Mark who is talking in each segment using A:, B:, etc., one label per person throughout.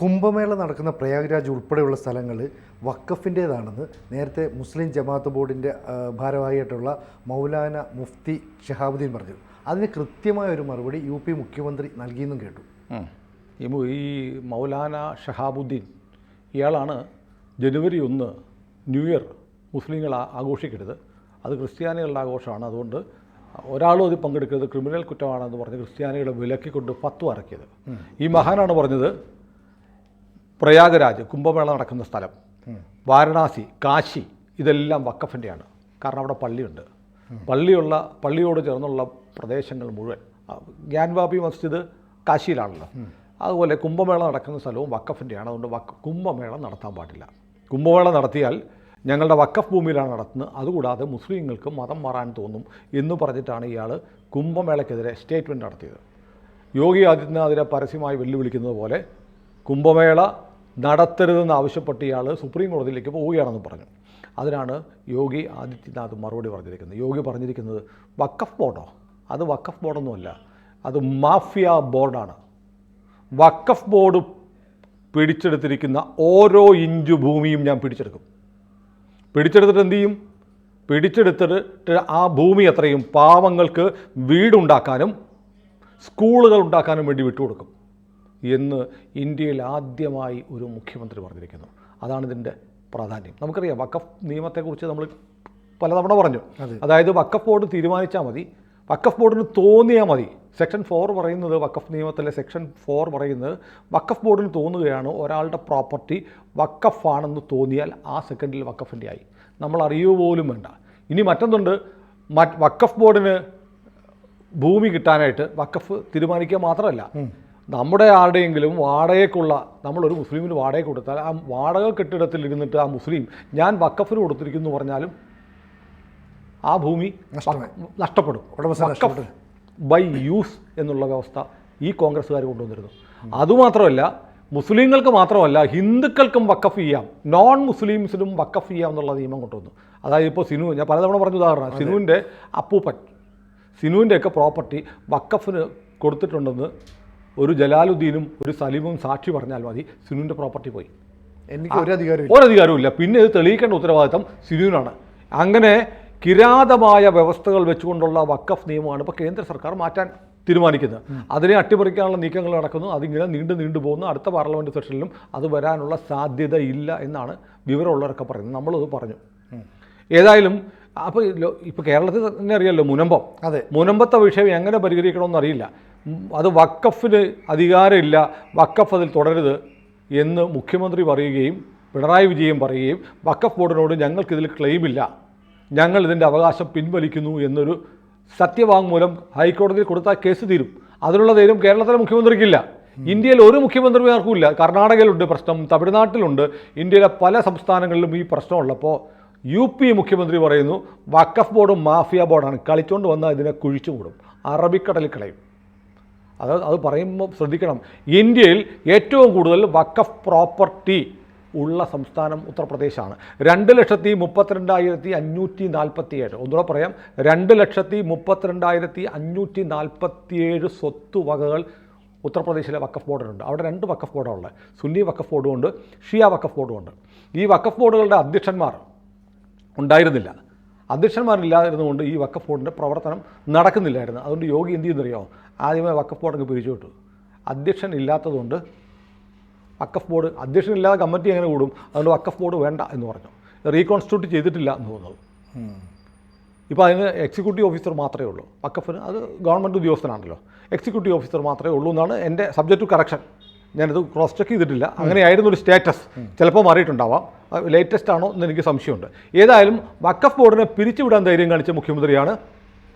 A: കുംഭമേള നടക്കുന്ന പ്രയാഗ്രാജ് ഉൾപ്പെടെയുള്ള സ്ഥലങ്ങൾ വക്കഫിന്റേതാണെന്ന് നേരത്തെ മുസ്ലിം ജമാഅത്ത് ബോർഡിന്റെ ഭാരവാഹിയായിട്ടുള്ള മൗലാന മുഫ്തി ഷഹാബുദ്ദീൻ പറഞ്ഞു. അതിന് കൃത്യമായ ഒരു മറുപടി യു പി മുഖ്യമന്ത്രി നൽകിയെന്നും കേട്ടു.
B: ഈ മൗലാന ഷഹാബുദ്ദീൻ ഇയാളാണ് ജനുവരി ഒന്ന് ന്യൂ ഇയർ മുസ്ലിങ്ങൾ ആഘോഷിക്കരുത് അത് ക്രിസ്ത്യാനികളുടെ ആഘോഷമാണ്. അതുകൊണ്ട് ഒരാളും അത് പങ്കെടുക്കരുത്. ക്രിമിനൽ കുറ്റമാണെന്ന് പറഞ്ഞ് ക്രിസ്ത്യാനികളെ വിലക്കിക്കൊണ്ട് ഫത്വ ഇറക്കിയത് ഈ മഹാനാണ് പറഞ്ഞത് പ്രയാഗരാജ് കുംഭമേള നടക്കുന്ന സ്ഥലം. വാരണാസി കാശി ഇതെല്ലാം വക്കഫിന്റെയാണ് കാരണം അവിടെ പള്ളിയുണ്ട്. പള്ളിയുള്ള പള്ളിയോട് ചേർന്നുള്ള പ്രദേശങ്ങൾ മുഴുവൻ. ഗ്യാൻവാബി മസ്ജിദ് കാശിയിലാണല്ലോ. അതുപോലെ കുംഭമേള നടക്കുന്ന സ്ഥലവും വക്കഫിന്റെയാണ് അതുകൊണ്ട് വക്ക കുംഭമേള നടത്താൻ പാടില്ല. കുംഭമേള നടത്തിയാൽ ഞങ്ങളുടെ വക്കഫ് ഭൂമിയിലാണ് നടത്തുന്നത്. അതുകൂടാതെ മുസ്ലിങ്ങൾക്ക് മതം മാറാൻ തോന്നും എന്ന് പറഞ്ഞിട്ടാണ് ഇയാൾ കുംഭമേളയ്ക്കെതിരെ സ്റ്റേറ്റ്മെന്റ് നടത്തിയത്. യോഗി ആദിത്യനാഥിനെ പരസ്യമായി വെല്ലുവിളിക്കുന്നത് പോലെ കുംഭമേള നടത്തരുതെന്ന് ആവശ്യപ്പെട്ട് ഇയാൾ സുപ്രീം കോടതിയിലേക്ക് പോവുകയാണെന്ന് പറഞ്ഞു. അതിനാണ് യോഗി ആദിത്യനാഥ് മറുപടി പറഞ്ഞിരിക്കുന്നത്. യോഗി പറഞ്ഞിരിക്കുന്നത് വക്കഫ് ബോർഡോ? അത് വക്കഫ് ബോർഡൊന്നുമല്ല. അത് മാഫിയ ബോർഡാണ്. വക്കഫ് ബോർഡ് പിടിച്ചെടുത്തിരിക്കുന്ന ഓരോ ഇഞ്ചു ഭൂമിയും ഞാൻ പിടിച്ചെടുക്കും. പിടിച്ചെടുത്തിട്ട് എന്ത് ചെയ്യും? പിടിച്ചെടുത്തിട്ട് ആ ഭൂമി അത്രയും പാവങ്ങൾക്ക് വീടുണ്ടാക്കാനും സ്കൂളുകൾ ഉണ്ടാക്കാനും വേണ്ടി വിട്ടുകൊടുക്കും. എന്ന് ഇന്ത്യയിൽ ആദ്യമായി ഒരു മുഖ്യമന്ത്രി പറഞ്ഞിരിക്കുന്നു. അതാണ് ഇതിന്റെ പ്രാധാന്യം. നമുക്കറിയാം വക്കഫ് നിയമത്തെക്കുറിച്ച് നമ്മൾ പലതവണ പറഞ്ഞു. അതായത് വക്കഫ് ബോർഡ് തീരുമാനിച്ചാൽ മതി. വക്കഫ് ബോർഡിന് തോന്നിയാൽ മതി. സെക്ഷൻ ഫോർ പറയുന്നത് വക്കഫ് നിയമത്തിലെ സെക്ഷൻ ഫോർ പറയുന്നത് വക്കഫ് ബോർഡിന് തോന്നുകയാണ് ഒരാളുടെ പ്രോപ്പർട്ടി വക്കഫാണെന്ന് തോന്നിയാൽ ആ സെക്കൻഡിൽ വക്കഫിന്റെ ആയി. നമ്മൾ അറിയുക പോലും വേണ്ട. ഇനി മറ്റൊന്നുണ്ട്. മറ്റ് വക്കഫ് ബോർഡിന് ഭൂമി കിട്ടാനായിട്ട് വക്കഫ് തീരുമാനിക്കുക മാത്രമല്ല. നമ്മുടെ ആരുടെയെങ്കിലും വാടകയ്ക്കുള്ള നമ്മളൊരു മുസ്ലിമിന് വാടക കൊടുത്താൽ ആ വാടക കെട്ടിടത്തിൽ ഇരുന്നിട്ട് ആ മുസ്ലിം ഞാൻ വക്കഫിന് കൊടുത്തിരിക്കുന്നു എന്ന് പറഞ്ഞാലും ആ ഭൂമി. നഷ്ടപ്പെടും. ബൈ യൂസ് എന്നുള്ള വ്യവസ്ഥ ഈ കോൺഗ്രസ്സുകാർ കൊണ്ടുവന്നിരുന്നു. അതുമാത്രമല്ല മുസ്ലിങ്ങൾക്ക് മാത്രമല്ല ഹിന്ദുക്കൾക്കും വക്കഫ് ചെയ്യാം നോൺ മുസ്ലിംസിനും വക്കഫ് ചെയ്യാം എന്നുള്ള നിയമം കൊണ്ടുവന്നു. അതായത് ഇപ്പോൾ സിനു ഞാൻ പലതവണ പറഞ്ഞ ഉദാഹരണം സിനുവിന്റെ അപ്പൂപ്പൻ സിനുവിന്റെയൊക്കെ പ്രോപ്പർട്ടി വക്കഫിന് കൊടുത്തിട്ടുണ്ടെന്ന് ഒരു ജലാലുദ്ദീനും ഒരു സലീമും സാക്ഷി പറഞ്ഞാൽ മതി സിനുവിന്റെ പ്രോപ്പർട്ടി പോയി.
A: എനിക്ക് ഒരു അധികാരം ഒരു അധികാരവും
B: ഇല്ല പിന്നെ ഇത് തെളിയിക്കേണ്ട ഉത്തരവാദിത്തം സിനുവിനാണ്. അങ്ങനെ കിരാതമായ വ്യവസ്ഥകൾ വെച്ചുകൊണ്ടുള്ള വക്കഫ് നിയമമാണ് ഇപ്പോൾ കേന്ദ്ര സർക്കാർ മാറ്റാൻ തീരുമാനിക്കുന്നത്. അതിനെ അട്ടിമറിക്കാനുള്ള നീക്കങ്ങൾ നടക്കുന്നു. അതിങ്ങനെ നീണ്ടു നീണ്ടു പോകുന്നു. അടുത്ത പാർലമെന്റ് സെഷനിലും അത് വരാനുള്ള സാധ്യത ഇല്ല എന്നാണ് വിവരമുള്ളവരൊക്കെ പറയുന്നത്. നമ്മളത് പറഞ്ഞു. ഏതായാലും അപ്പോൾ ഇപ്പോൾ കേരളത്തിൽ തന്നെ അറിയാമല്ലോ മുനമ്പം.
A: അതെ.
B: മുനമ്പത്തെ വിഷയം എങ്ങനെ പരിഹരിക്കണമെന്ന് അറിയില്ല ഉം, അത് വക്കഫിന് അധികാരമില്ല വക്കഫ് അതിൽ തുടരുത് എന്ന് മുഖ്യമന്ത്രി പറയുകയും പിണറായി വിജയൻ പറയുകയും വക്കഫ് ബോർഡിനോട് ഞങ്ങൾക്കിതിൽ ക്ലെയിമില്ല. ഞങ്ങൾ ഇതിന്റെ അവകാശം പിൻവലിക്കുന്നു എന്നൊരു സത്യവാങ്മൂലം ഹൈക്കോടതിയിൽ കൊടുത്താൽ കേസ് തീരും. അതിനുള്ള ധൈര്യം കേരളത്തിലെ മുഖ്യമന്ത്രിക്കില്ല. ഇന്ത്യയിൽ ഒരു മുഖ്യമന്ത്രിമാർക്കും ഇല്ല കർണാടകയിലുണ്ട് പ്രശ്നം തമിഴ്നാട്ടിലുണ്ട്. ഇന്ത്യയിലെ പല സംസ്ഥാനങ്ങളിലും ഈ പ്രശ്നമുള്ളപ്പോൾ യു പി മുഖ്യമന്ത്രി പറയുന്നു വക്കഫ് ബോർഡും മാഫിയ ബോർഡാണ്. കളിച്ചുകൊണ്ട് വന്നാൽ ഇതിനെ കുഴിച്ചു കൂടും അറബിക്കടലിൽ കളയും. അത് അത് പറയുമ്പോൾ ശ്രദ്ധിക്കണം. ഇന്ത്യയിൽ ഏറ്റവും കൂടുതൽ വക്കഫ് പ്രോപ്പർട്ടി ഉള്ള സംസ്ഥാനം ഉത്തർപ്രദേശാണ്. രണ്ട് ലക്ഷത്തി മുപ്പത്തിരണ്ടായിരത്തി അഞ്ഞൂറ്റി നാൽപ്പത്തി ഏഴ് ഒന്നുകൂടെ പറയാം. രണ്ട് ലക്ഷത്തി മുപ്പത്തിരണ്ടായിരത്തി അഞ്ഞൂറ്റി നാൽപ്പത്തിയേഴ് സ്വത്ത് വകകൾ ഉത്തർപ്രദേശിലെ വക്കഫ് ബോർഡിനുണ്ട് അവിടെ രണ്ട് വക്കഫ് ബോർഡാണുള്ളത്. സുന്നി വക്കഫ് ബോർഡും ഉണ്ട് ഷിയ വക്കഫ് ബോർഡും ഉണ്ട് ഈ വക്കഫ് ബോർഡുകളുടെ അധ്യക്ഷന്മാർ ഉണ്ടായിരുന്നില്ല. അധ്യക്ഷന്മാരില്ലാതിരുന്നുകൊണ്ട് ഈ വക്കഫ് ബോർഡിന്റെ പ്രവർത്തനം നടക്കുന്നില്ലായിരുന്നു. അതുകൊണ്ട് യോഗി എന്ത് ചെയ്യുന്നറിയോ ആദ്യമേ വക്കഫ് ബോർഡ് അങ്ങ് പിരിച്ചു വിട്ടു. അധ്യക്ഷൻ ഇല്ലാത്തതുകൊണ്ട് വക്കഫ് ബോർഡ് അധ്യക്ഷനില്ലാതെ കമ്മിറ്റി എങ്ങനെ കൂടും? അതുകൊണ്ട് വക്കഫ് ബോർഡ് വേണ്ട എന്ന് പറഞ്ഞു. റീകോൺസ്റ്റിറ്റ്യൂട്ട് ചെയ്തിട്ടില്ല എന്ന് തോന്നുന്നത് ഇപ്പോൾ അതിന് എക്സിക്യൂട്ടീവ് ഓഫീസർ മാത്രമേ ഉള്ളൂ. വക്കഫിന് അത് ഗവൺമെന്റ് ഉദ്യോഗസ്ഥനാണല്ലോ. എക്സിക്യൂട്ടീവ് ഓഫീസർ മാത്രമേ ഉള്ളൂ എന്നാണ് എന്റെ സബ്ജക്ട് ടു കറക്ഷൻ. ഞാനത് ക്രോസ് ചെക്ക് ചെയ്തിട്ടില്ല. അങ്ങനെയായിരുന്നു ഒരു സ്റ്റാറ്റസ്. ചിലപ്പോൾ മാറിയിട്ടുണ്ടാവാം. ലേറ്റസ്റ്റ് ആണോ എന്ന് എനിക്ക് സംശയമുണ്ട്. ഏതായാലും വക്കഫ് ബോർഡിനെ പിരിച്ചുവിടാൻ ധൈര്യം കാണിച്ച മുഖ്യമന്ത്രിയാണ്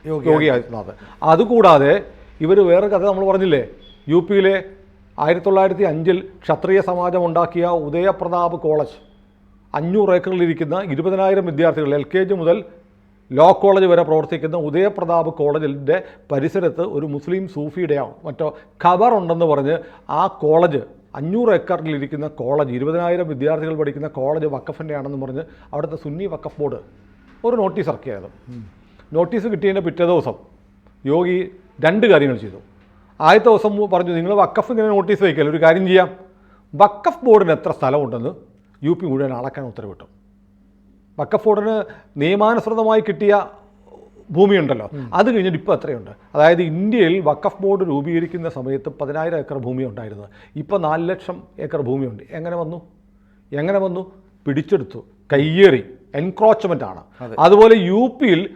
B: യോഗി ആദിത്യനാഥ്. അതുകൂടാതെ ഇവർ വേറെ കഥ നമ്മൾ പറഞ്ഞില്ലേ? യു പിയിലെ ആയിരത്തി തൊള്ളായിരത്തി അഞ്ചിൽ ക്ഷത്രിയ സമാജം ഉണ്ടാക്കിയ ഉദയപ്രതാപ് കോളേജ്. അഞ്ഞൂറ് ഏക്കറിലിരിക്കുന്ന ഇരുപതിനായിരം വിദ്യാർത്ഥികൾ എൽ കെ ജി മുതൽ ലോ കോളേജ് വരെ പ്രവർത്തിക്കുന്ന ഉദയപ്രതാപ് കോളേജിന്റെ പരിസരത്ത് ഒരു മുസ്ലിം സൂഫിയുടെയോ മറ്റോ ഖബർ ഉണ്ടെന്ന് പറഞ്ഞ് ആ കോളേജ് അഞ്ഞൂറ് ഏക്കറിലിരിക്കുന്ന കോളേജ് ഇരുപതിനായിരം വിദ്യാർത്ഥികൾ പഠിക്കുന്ന കോളേജ് വക്കഫിന്റെ ആണെന്ന് പറഞ്ഞ് അവിടുത്തെ സുന്നി വക്കഫ് ബോർഡ് ഒരു നോട്ടീസ് ഇറക്കിയായിരുന്നു. നോട്ടീസ് കിട്ടിയതിന്റെ പിറ്റേ ദിവസം യോഗി രണ്ട് കാര്യങ്ങൾ ചെയ്തു. ആദ്യത്തെ ദിവസം പറഞ്ഞു നിങ്ങൾ വക്കഫ് ഇങ്ങനെ നോട്ടീസ് വയ്ക്കല്ലോ ഒരു കാര്യം ചെയ്യാം. വക്കഫ് ബോർഡിന് എത്ര സ്ഥലമുണ്ടെന്ന് യു പി മുഴുവൻ അളക്കാൻ ഉത്തരവിട്ടു. വക്കഫ് ബോർഡിന് നിയമാനുസൃതമായി കിട്ടിയ ഭൂമിയുണ്ടല്ലോ അത് കഴിഞ്ഞിട്ട് ഇപ്പോൾ എത്രയുണ്ട്? അതായത് ഇന്ത്യയിൽ വക്കഫ് ബോർഡ് രൂപീകരിക്കുന്ന സമയത്ത് പതിനായിരം ഏക്കർ ഭൂമി ഉണ്ടായിരുന്നു. ഇപ്പോൾ നാല് ലക്ഷം ഏക്കർ ഭൂമിയുണ്ട്. എങ്ങനെ വന്നു? എങ്ങനെ വന്നു? പിടിച്ചെടുത്തു. കയ്യേറി. എൻക്രോച്ച്മെന്റ് ആണ്. അതുപോലെ യു പിയിൽ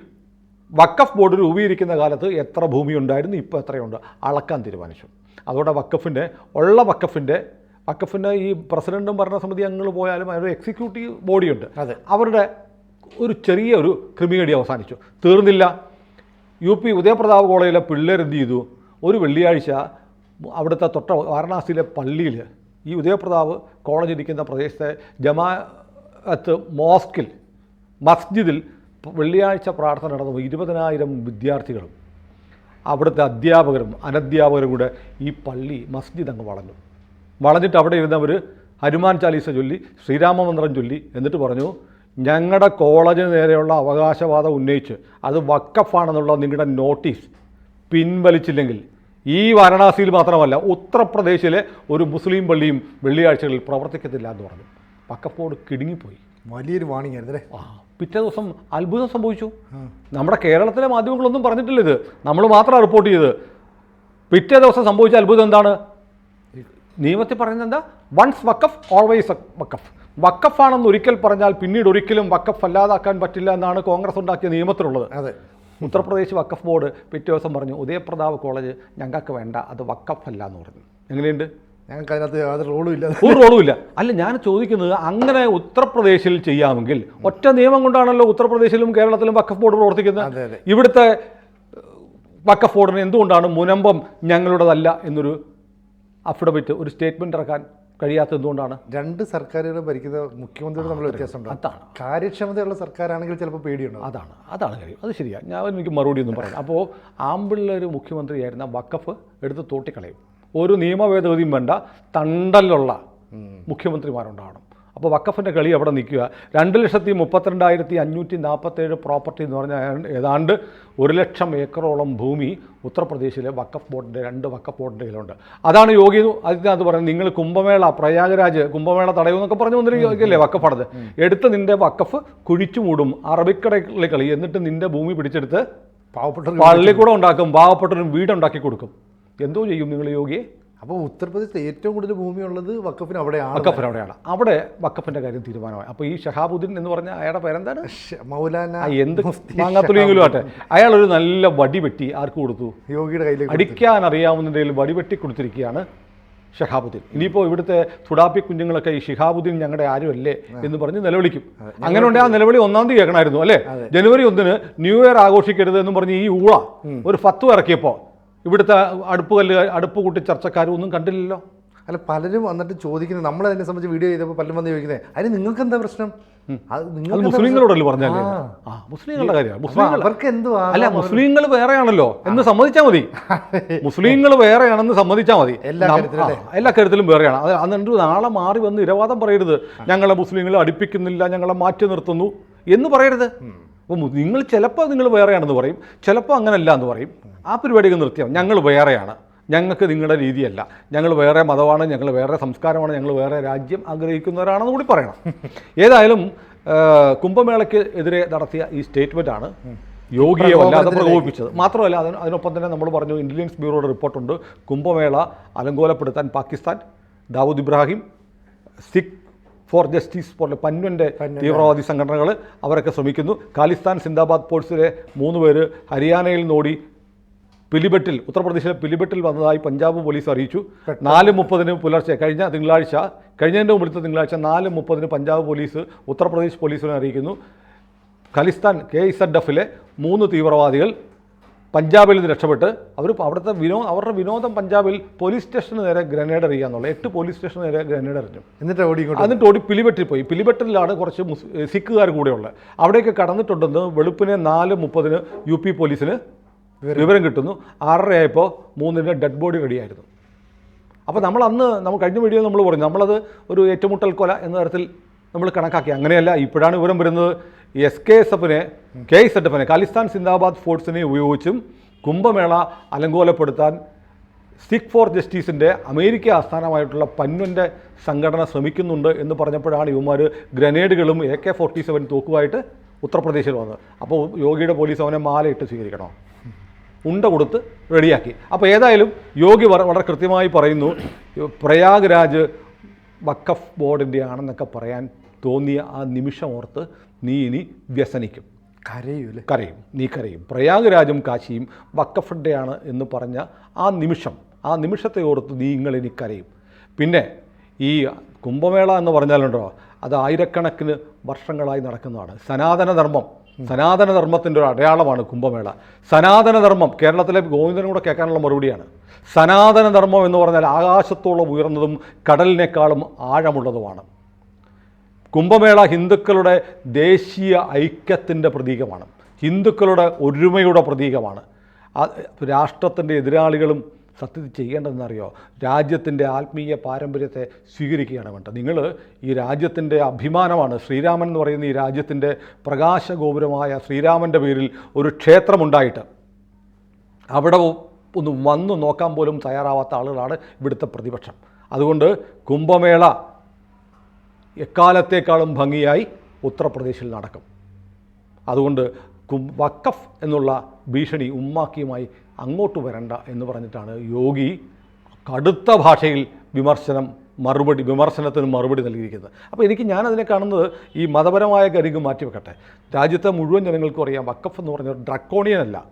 B: വക്കഫ് ബോർഡ് രൂപീകരിക്കുന്ന കാലത്ത് എത്ര ഭൂമി ഉണ്ടായിരുന്നു ഇപ്പോൾ എത്രയുണ്ട് അളക്കാൻ തീരുമാനിച്ചു. അതോടെ വക്കഫിന്റെ ഉള്ള വക്കഫിന്റെ വക്കഫിന്റെ ഈ പ്രസിഡന്റും ഭരണസമിതി അംഗങ്ങൾ പോയാലും അതിന്റെ എക്സിക്യൂട്ടീവ് ബോഡിയുണ്ട്
A: അതെ.
B: അവരുടെ ഒരു ചെറിയ ഒരു ക്രിമിനടി അവസാനിച്ചു. തീർന്നില്ല. യു പി ഉദയപ്രതാപ് കോളേജിലെ പിള്ളേർ എന്ത് ചെയ്തു? ഒരു വെള്ളിയാഴ്ച അവിടുത്തെ തൊട്ട വാരണാസിയിലെ പള്ളിയിൽ ഈ ഉദയപ്രതാപ് കോളേജ് ഇരിക്കുന്ന പ്രദേശത്തെ ജമാഅത്ത് മോസ്കിൽ മസ്ജിദിൽ വെള്ളിയാഴ്ച പ്രാർത്ഥന നടന്നു ഇരുപതിനായിരം വിദ്യാർത്ഥികളും അവിടുത്തെ അധ്യാപകരും അനധ്യാപകരും കൂടെ ഈ പള്ളി മസ്ജിദ് അങ്ങ് വളഞ്ഞു. വളഞ്ഞിട്ട് അവിടെ ഇരുന്നവർ ഹനുമാൻ ചാലീസ ചൊല്ലി ശ്രീരാമമന്ത്രം ചൊല്ലി എന്നിട്ട് പറഞ്ഞു ഞങ്ങളുടെ കോളേജിന് നേരെയുള്ള അവകാശവാദം ഉന്നയിച്ച് അത് വക്കഫാണെന്നുള്ള നിങ്ങളുടെ നോട്ടീസ് പിൻവലിച്ചില്ലെങ്കിൽ ഈ വാരണാസിയിൽ മാത്രമല്ല ഉത്തർപ്രദേശിലെ ഒരു മുസ്ലിം പള്ളിയും വെള്ളിയാഴ്ചകളിൽ പ്രവർത്തിക്കത്തില്ല എന്ന് പറഞ്ഞു. വക്കഫോട് കിടുങ്ങിപ്പോയി.
A: വലിയൊരു വാണിംഗ് ആയിരുന്നു അല്ലേ
B: ആ പിറ്റേ ദിവസം അത്ഭുതം സംഭവിച്ചു. നമ്മുടെ കേരളത്തിലെ മാധ്യമങ്ങളൊന്നും പറഞ്ഞിട്ടില്ല ഇത്. നമ്മൾ മാത്രമാണ് റിപ്പോർട്ട് ചെയ്തത്. പിറ്റേ ദിവസം സംഭവിച്ച അത്ഭുതം എന്താണ്? നിയമത്തിൽ പറയുന്നത് എന്താ? വൺസ് വക്കഫ് ഓൾവേസ് വക്കഫ് വക്കഫാണെന്ന് ഒരിക്കൽ പറഞ്ഞാൽ പിന്നീട് ഒരിക്കലും വക്കഫ് അല്ലാതാക്കാൻ പറ്റില്ല എന്നാണ് കോൺഗ്രസ് ഉണ്ടാക്കിയ നിയമത്തിലുള്ളത്.
A: അതെ.
B: ഉത്തർപ്രദേശ് വക്കഫ് ബോർഡ് പിറ്റേ ദിവസം പറഞ്ഞു ഉദയപ്രതാപ് കോളേജ് ഞങ്ങൾക്ക് വേണ്ട അത് വക്കഫ് അല്ല എന്ന് പറഞ്ഞു. എങ്ങനെയുണ്ട്?
A: ഞങ്ങൾക്ക് അതിനകത്ത് യാതൊരു റോളും ഇല്ല.
B: ഒരു റോളും ഇല്ല. അല്ല ഞാൻ ചോദിക്കുന്നത് അങ്ങനെ ഉത്തർപ്രദേശിൽ ചെയ്യാമെങ്കിൽ ഒറ്റ നിയമം കൊണ്ടാണല്ലോ ഉത്തർപ്രദേശിലും കേരളത്തിലും വക്കഫ് ബോർഡ് പ്രവർത്തിക്കുന്നത്. ഇവിടുത്തെ വക്കഫ് ബോർഡിന് എന്തുകൊണ്ടാണ് മുനമ്പം ഞങ്ങളുടേതല്ല എന്നൊരു അഫിഡവിറ്റ് ഒരു സ്റ്റേറ്റ്മെന്റ് ഇറക്കാൻ കഴിയാത്ത എന്തുകൊണ്ടാണ്?
A: രണ്ട് സർക്കാരുകളും ഭരിക്കുന്ന മുഖ്യമന്ത്രിയുടെ നമ്മൾ വ്യത്യാസമുണ്ട്?
B: അതാണ്.
A: കാര്യക്ഷമതയുള്ള സർക്കാരാണെങ്കിൽ ചിലപ്പോൾ പേടിയുണ്ട്?
B: അതാണ് അതാണ് കാര്യം. അത് ശരിയാണ് ഞാൻ എനിക്ക് മറുപടി ഒന്നും പറയാം. അപ്പോൾ ആമ്പിള്ളൊരു മുഖ്യമന്ത്രിയായിരുന്ന വക്കഫ് എടുത്ത് തോട്ടിക്കളയും. ഒരു നിയമ ഭേദഗതിയും വേണ്ട തണ്ടലുള്ള മുഖ്യമന്ത്രിമാരുണ്ടാവണം. അപ്പോൾ വക്കഫിന്റെ കളി അവിടെ നിൽക്കുക? രണ്ട് ലക്ഷത്തി മുപ്പത്തിരണ്ടായിരത്തി അഞ്ഞൂറ്റി നാൽപ്പത്തേഴ് പ്രോപ്പർട്ടി എന്ന് പറഞ്ഞാൽ ഏതാണ്ട് ഒരു ലക്ഷം ഏക്കറോളം ഭൂമി ഉത്തർപ്രദേശിലെ വക്കഫ് ബോർഡിന്റെ രണ്ട് വക്കഫ് ബോർഡിന്റെ കയ്യിലുണ്ട് അതാണ് യോഗി ആദിത്യനാഥ് പറയുന്നത്. നിങ്ങൾ കുംഭമേള പ്രയാഗരാജ് കുംഭമേള തടയുമെന്നൊക്കെ പറഞ്ഞു വന്നിരിക്കുകയല്ലേ വക്കഫാണത് എടുത്ത് നിന്റെ വക്കഫ് കുഴിച്ചു മൂടും. അറബിക്കടകളിൽ കളി. എന്നിട്ട് നിന്റെ ഭൂമി പിടിച്ചെടുത്ത്
A: പാവപ്പെട്ട
B: പള്ളിക്കൂടം ഉണ്ടാക്കും. പാവപ്പെട്ടൊരു വീടുണ്ടാക്കി കൊടുക്കും. എന്തോ ചെയ്യും നിങ്ങൾ യോഗിയെ
A: അപ്പോൾ ഉത്തർപ്രദേശിൽ ഏറ്റവും കൂടുതൽ ഭൂമിയുള്ളത് വക്കഫിന് അവിടെയാണ്.
B: വക്കഫിന് അവിടെയാണ്. അവിടെ വക്കഫിന്റെ കാര്യം തീരുമാനമായി. അപ്പോൾ ഈ ഷഹാബുദ്ദീൻ എന്ന് പറഞ്ഞ അയാളുടെ പേരെന്താണ്?
A: മൗലാന
B: എന്ത് മാങ്ങാത്തുലിയെങ്കിലും ആട്ടെ അയാൾ ഒരു നല്ല വടി വെട്ടി ആർക്ക് കൊടുത്തു?
A: യോഗിയുടെ കയ്യിൽ
B: അടിക്കാൻ അറിയാവുന്നതിൽ വടിവെട്ടി കൊടുത്തിരിക്കുകയാണ് ഷഹാബുദ്ദീൻ. ഇനിയിപ്പോൾ ഇവിടുത്തെ തുടാപ്പി കുഞ്ഞുങ്ങളൊക്കെ ഈ ഷിഹാബുദ്ദീൻ ഞങ്ങളുടെ ആരുമല്ലേ എന്ന് പറഞ്ഞ് നിലവിളിക്കും. അങ്ങനെ ഉണ്ടെങ്കിൽ ആ നിലവിളി ഒന്നാം തീയതി കേൾക്കണമായിരുന്നു അല്ലേ? ജനുവരി ഒന്നിന് ന്യൂ ഇയർ ആഘോഷിക്കരുത് എന്ന് പറഞ്ഞ് ഈ ഊള ഒരു ഫത്വ ഇറക്കിയപ്പോൾ ഇവിടുത്തെ അടുപ്പ് കല്ല് അടുപ്പ് കൂട്ടി ചർച്ചക്കാരും ഒന്നും കണ്ടില്ലല്ലോ.
A: അല്ല പലരും വന്നിട്ട് ചോദിക്കുന്നത് നമ്മൾ അതിനെ സംബന്ധിച്ച് വീഡിയോ ചെയ്തപ്പോൾ പലരും വന്ന് ചോദിക്കുന്നത് അതിന് നിങ്ങൾക്ക് എന്താ പ്രശ്നം? നിങ്ങൾക്ക്
B: മുസ്ലിങ്ങളോടല്ലേ
A: ആ.
B: മുസ്ലിങ്ങളുടെ കാര്യമാണ്. മുസ്ലിങ്ങൾ
A: അവർക്ക് എന്തു
B: അല്ല മുസ്ലിങ്ങൾ വേറെയാണല്ലോ എന്ന് സമ്മതിച്ചാൽ മതി. മുസ്ലിങ്ങൾ വേറെയാണെന്ന് സമ്മതിച്ചാൽ മതി.
A: എല്ലാ കാര്യത്തിലും
B: ആ, എല്ലാ കാര്യത്തിലും വേറെയാണ്. അത് അന്നിട്ട് നാളെ മാറി വന്ന് ഇരവാദം പറയരുത്. ഞങ്ങളെ മുസ്ലിങ്ങളെ അടുപ്പിക്കുന്നില്ല ഞങ്ങളെ മാറ്റി നിർത്തുന്നു എന്ന് പറയരുത്. അപ്പോൾ നിങ്ങൾ ചിലപ്പോൾ നിങ്ങൾ വേറെയാണെന്ന് പറയും ചിലപ്പോൾ അങ്ങനല്ല എന്ന് പറയും. ആ പരിപാടിയൊക്കെ നിർത്തിയാൽ ഞങ്ങൾ വേറെയാണ്. ഞങ്ങൾക്ക് നിങ്ങളുടെ രീതിയല്ല. ഞങ്ങൾ വേറെ മതമാണ് ഞങ്ങൾ വേറെ സംസ്കാരമാണ് ഞങ്ങൾ വേറെ രാജ്യം ആഗ്രഹിക്കുന്നവരാണെന്ന് കൂടി പറയണം. ഏതായാലും കുംഭമേളയ്ക്ക് എതിരെ നടത്തിയ ഈ സ്റ്റേറ്റ്മെന്റാണ് യോഗിയെ വല്ലാതെ പ്രകോപിപ്പിച്ചത്. മാത്രമല്ല അതിന് അതിനൊപ്പം തന്നെ നമ്മൾ പറഞ്ഞു ഇന്റലിജൻസ് ബ്യൂറോയുടെ റിപ്പോർട്ടുണ്ട് കുംഭമേള അലങ്കോലപ്പെടുത്താൻ പാകിസ്ഥാൻ ദാവൂദ് ഇബ്രാഹിം സിഖ് ഫോർ ജസ്റ്റിസ് പോലെ പന്നുവിന്റെ തീവ്രവാദി സംഘടനകൾ അവരൊക്കെ ശ്രമിക്കുന്നു. ഖാലിസ്ഥാൻ സിന്ദാബാദ് ഫോഴ്സിലെ മൂന്ന് പേര് ഹരിയാനയിൽ നിന്നോടി പിലിബെട്ടിൽ ഉത്തർപ്രദേശിലെ പിലിബെട്ടിൽ വന്നതായി പഞ്ചാബ് പോലീസ് അറിയിച്ചു. നാല് മുപ്പതിന് പുലർച്ചെ കഴിഞ്ഞ തിങ്കളാഴ്ച കഴിഞ്ഞതിന്റെ മുമ്പത്തെ തിങ്കളാഴ്ച നാല് മുപ്പതിന് പഞ്ചാബ് പോലീസ് ഉത്തർപ്രദേശ് പോലീസിനെ അറിയിക്കുന്നു. ഖലിസ്ഥാൻ കെ ഇസഡ് എഫിലെ മൂന്ന് തീവ്രവാദികൾ പഞ്ചാബിൽ നിന്ന് രക്ഷപ്പെട്ട് അവർ അവിടുത്തെ വിനോ അവരുടെ വിനോദം പഞ്ചാബിൽ പോലീസ് സ്റ്റേഷന് നേരെ ഗ്രനേഡ് എറിയാന്നുള്ള എട്ട് പോലീസ് സ്റ്റേഷന് നേരെ ഗ്രനേഡ് എറിഞ്ഞു.
A: എന്നിട്ട് ഓടി
B: എന്നിട്ട് ഓടി പിലിബെട്ടിൽ പോയി. പിലിബെട്ടിലാണ് കുറച്ച് സിഖുകാർ കൂടെയുള്ളത് അവിടേക്ക് കടന്നിട്ടുണ്ടെന്ന് വെളുപ്പിനെ നാല് മുപ്പതിന് യു പി പോലീസിന് വിവരം. കിട്ടുന്നു. ആറരയായപ്പോൾ മൂന്നിന് ഡെഡ് ബോഡി റെഡിയായിരുന്നു. അപ്പോൾ നമ്മൾ അന്ന് നമ്മൾ കഴിഞ്ഞ വീഡിയോ നമ്മൾ പറഞ്ഞു നമ്മളത് ഒരു ഏറ്റുമുട്ടൽ കൊല എന്ന തരത്തിൽ നമ്മൾ കണക്കാക്കി. അങ്ങനെയല്ല ഇപ്പോഴാണ് വിവരം വരുന്നത്. എസ് കെ എസ് എഫിനെ കെ എസ് എഫിനെ ഖാലിസ്ഥാൻ സിന്ദാബാദ് ഫോഴ്സിനെ ഉപയോഗിച്ചും കുംഭമേള അലങ്കോലപ്പെടുത്താൻ സിഖ് ഫോർ ജസ്റ്റിസിന്റെ അമേരിക്ക ആസ്ഥാനമായിട്ടുള്ള പന്വന്റെ സംഘടന ശ്രമിക്കുന്നുണ്ട് എന്ന് പറഞ്ഞപ്പോഴാണ് ഇവന്മാർ ഗ്രനേഡുകളും എ കെ ഫോർട്ടി സെവൻ തോക്കുമായിട്ട് ഉത്തർപ്രദേശിൽ വന്നത്. അപ്പോൾ യോഗിയുടെ പോലീസ് അവനെ മാലയിട്ട് സ്വീകരിക്കണോ? ഉണ്ട കൊടുത്ത് റെഡിയാക്കി. അപ്പോൾ ഏതായാലും യോഗി വളരെ കൃത്യമായി പറയുന്നു പ്രയാഗ് രാജ് വക്കഫ് ബോർഡിന്റെ ആണെന്നൊക്കെ പറയാൻ തോന്നിയ ആ നിമിഷം ഓർത്ത് നീ ഇനി വ്യസനിക്കും.
A: കരയൂല്ലേ
B: കരയും. നീ കരയും. പ്രയാഗരാജും കാശിയും വക്കഫിന്റെയാണ് എന്ന് പറഞ്ഞ ആ നിമിഷം ആ നിമിഷത്തെ ഓർത്ത് നീ ഇങ്ങളിനി കരയും. പിന്നെ ഈ കുംഭമേള എന്ന് പറഞ്ഞാലുണ്ടോ അത് ആയിരക്കണക്കിന് വർഷങ്ങളായി നടക്കുന്നതാണ്. സനാതനധർമ്മം സനാതനധർമ്മത്തിന്റെ ഒരു അടയാളമാണ് കുംഭമേള. സനാതനധർമ്മം കേരളത്തിലെ ഗോവിന്ദനും കൂടെ കേൾക്കാനുള്ള മറുപടിയാണ്. സനാതനധർമ്മം എന്ന് പറഞ്ഞാൽ ആകാശത്തോളം ഉയർന്നതും കടലിനേക്കാളും ആഴമുള്ളതുമാണ്. കുംഭമേള ഹിന്ദുക്കളുടെ ദേശീയ ഐക്യത്തിന്റെ പ്രതീകമാണ്. ഹിന്ദുക്കളുടെ ഒരുമയുടെ പ്രതീകമാണ്. രാഷ്ട്രത്തിന്റെ എതിരാളികളും സത്യത്തിൽ ചെയ്യേണ്ടതെന്നറിയോ? രാജ്യത്തിന്റെ ആത്മീയ പാരമ്പര്യത്തെ സ്വീകരിക്കുകയാണ് വേണ്ടത്. നിങ്ങൾ ഈ രാജ്യത്തിന്റെ അഭിമാനമാണ് ശ്രീരാമൻ എന്ന് പറയുന്ന ഈ രാജ്യത്തിന്റെ പ്രകാശഗോപുരമായ ശ്രീരാമന്റെ പേരിൽ ഒരു ക്ഷേത്രമുണ്ടായിട്ട് അവിടെ ഒന്ന് വന്നു നോക്കാൻ പോലും തയ്യാറാവാത്ത ആളുകളാണ് ഇവിടുത്തെ പ്രതിപക്ഷം. അതുകൊണ്ട് കുംഭമേള എക്കാലത്തേക്കാളും ഭംഗിയായി ഉത്തർപ്രദേശിൽ നടക്കും. അതുകൊണ്ട് വക്കഫ് എന്നുള്ള ഭീഷണി ഉമ്മാക്കിയുമായി അങ്ങോട്ട് വരണ്ട എന്ന് പറഞ്ഞിട്ടാണ് യോഗി കടുത്ത ഭാഷയിൽ വിമർശനം മറുപടി വിമർശനത്തിന് മറുപടി നൽകിയിരിക്കുന്നത്. അപ്പോൾ എനിക്ക് ഞാനതിനെ കാണുന്നത് ഈ മതപരമായ കരിക് മാറ്റിവെക്കട്ടെ രാജ്യത്തെ മുഴുവൻ ജനങ്ങൾക്കും അറിയാം വക്കഫ് എന്ന് പറഞ്ഞ ഡ്രക്കോണിയൻ അല്ല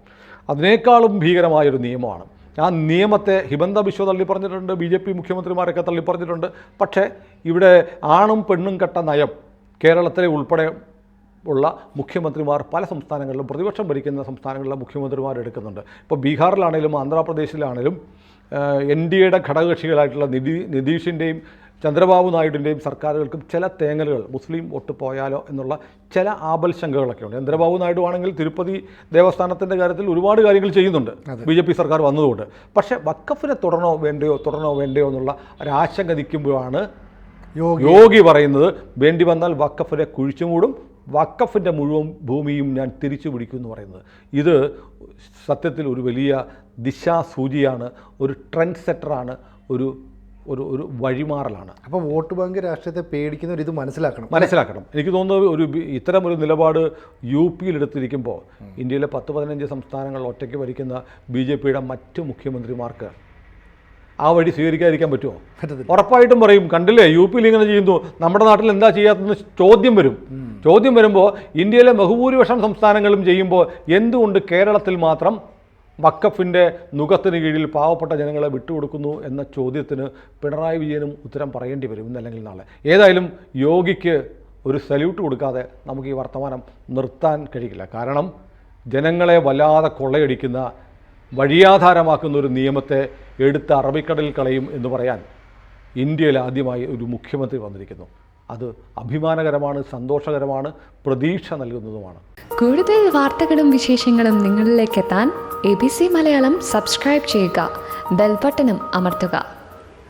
B: അതിനേക്കാളും ഭീകരമായൊരു നിയമമാണ്. ആ നിയമത്തെ ഹിമന്ത ബിശ്വ തള്ളി പറഞ്ഞിട്ടുണ്ട് ബി ജെ പി മുഖ്യമന്ത്രിമാരൊക്കെ തള്ളി പറഞ്ഞിട്ടുണ്ട് പക്ഷേ ഇവിടെ ആണും പെണ്ണും കെട്ട നയം കേരളത്തിലെ ഉൾപ്പെടെ ഉള്ള മുഖ്യമന്ത്രിമാർ പല സംസ്ഥാനങ്ങളിലും പ്രതിപക്ഷം ഭരിക്കുന്ന സംസ്ഥാനങ്ങളിലെ മുഖ്യമന്ത്രിമാർ എടുക്കുന്നുണ്ട്. ഇപ്പോൾ ബീഹാറിലാണെങ്കിലും ആന്ധ്രാപ്രദേശിലാണെങ്കിലും എൻ ഡി എയുടെ ഘടകകക്ഷികളായിട്ടുള്ള നിതി നിതീഷിന്റെയും ചന്ദ്രബാബു നായിഡുവിന്റെയും സർക്കാരുകൾക്കും ചില തേങ്ങലുകൾ മുസ്ലിം വോട്ട് പോയാലോ എന്നുള്ള ചില ആപൽശങ്കകളൊക്കെ ഉണ്ട് ചന്ദ്രബാബു നായിഡു ആണെങ്കിൽ തിരുപ്പതി ദേവസ്ഥാനത്തിന്റെ കാര്യത്തിൽ ഒരുപാട് കാര്യങ്ങൾ ചെയ്യുന്നുണ്ട്. ബി ജെ പി സർക്കാർ വന്നതുകൊണ്ട്. പക്ഷേ വക്കഫിനെ തുടരണോ വേണ്ടയോ തുടരണോ വേണ്ടയോ എന്നുള്ള ഒരാശങ്ക നിൽക്കുമ്പോഴാണ്
A: യോഗി
B: പറയുന്നത് വേണ്ടി വന്നാൽ വക്കഫിനെ കുഴിച്ചുമൂടും വക്കഫിന്റെ മുഴുവൻ ഭൂമിയും ഞാൻ തിരിച്ചു പിടിക്കും എന്ന് പറയുന്നത്. ഇത് സത്യത്തിൽ ഒരു വലിയ ദിശാസൂചിയാണ് ഒരു ട്രെൻഡ് സെറ്ററാണ് ഒരു ഒരു ഒരു വഴിമാറലാണ്.
A: അപ്പോൾ വോട്ട് ബാങ്ക് രാഷ്ട്രീയത്തെ പേടിക്കുന്നവർ ഇത് മനസ്സിലാക്കണം
B: മനസ്സിലാക്കണം. എനിക്ക് തോന്നുന്നത് ഒരു ഇത്തരം ഒരു നിലപാട് യു പിയിൽ എടുത്തിരിക്കുമ്പോൾ ഇന്ത്യയിലെ പത്ത് പതിനഞ്ച് സംസ്ഥാനങ്ങൾ ഒറ്റയ്ക്ക് ഭരിക്കുന്ന ബി ജെ പിയുടെ മറ്റ് മുഖ്യമന്ത്രിമാർക്ക് ആ വഴി സ്വീകരിക്കാതിരിക്കാൻ പറ്റുമോ ഉറപ്പായിട്ടും പറയും. കണ്ടില്ലേ യു പിയിൽ ഇങ്ങനെ ചെയ്യുന്നു. നമ്മുടെ നാട്ടിൽ എന്താ ചെയ്യാത്തതെന്ന് ചോദ്യം വരും. ചോദ്യം വരുമ്പോൾ ഇന്ത്യയിലെ ബഹുഭൂരിപക്ഷം സംസ്ഥാനങ്ങളും ചെയ്യുമ്പോൾ എന്തുകൊണ്ട് കേരളത്തിൽ മാത്രം വക്കഫിന്റെ നുഖത്തിന് കീഴിൽ പാവപ്പെട്ട ജനങ്ങളെ വിട്ടുകൊടുക്കുന്നു എന്ന ചോദ്യത്തിന് പിണറായി വിജയനും ഉത്തരം പറയേണ്ടി വരും ഇന്നല്ലെങ്കിൽ നാളെ. ഏതായാലും യോഗിക്ക് ഒരു സല്യൂട്ട് കൊടുക്കാതെ നമുക്ക് ഈ വർത്തമാനം നിർത്താൻ കഴിയില്ല. കാരണം ജനങ്ങളെ വല്ലാതെ കൊള്ളയടിക്കുന്ന വഴിയാധാരമാക്കുന്ന ഒരു നിയമത്തെ എടുത്ത് അറബിക്കടലിൽ കളയും എന്ന് പറയാൻ ഇന്ത്യയിൽ ആദ്യമായി ഒരു മുഖ്യമന്ത്രി വന്നിരിക്കുന്നു. അത് അഭിമാനകരമാണ് സന്തോഷകരമാണ് പ്രതീക്ഷ നൽകുന്നതുമാണ്.
C: കൂടുതൽ വാർത്തകളും വിശേഷങ്ങളും നിങ്ങളിലേക്ക് എത്താൻ A B C Malayalam subscribe ചെയ്യുക. ബെൽബട്ടനും അമർത്തുക.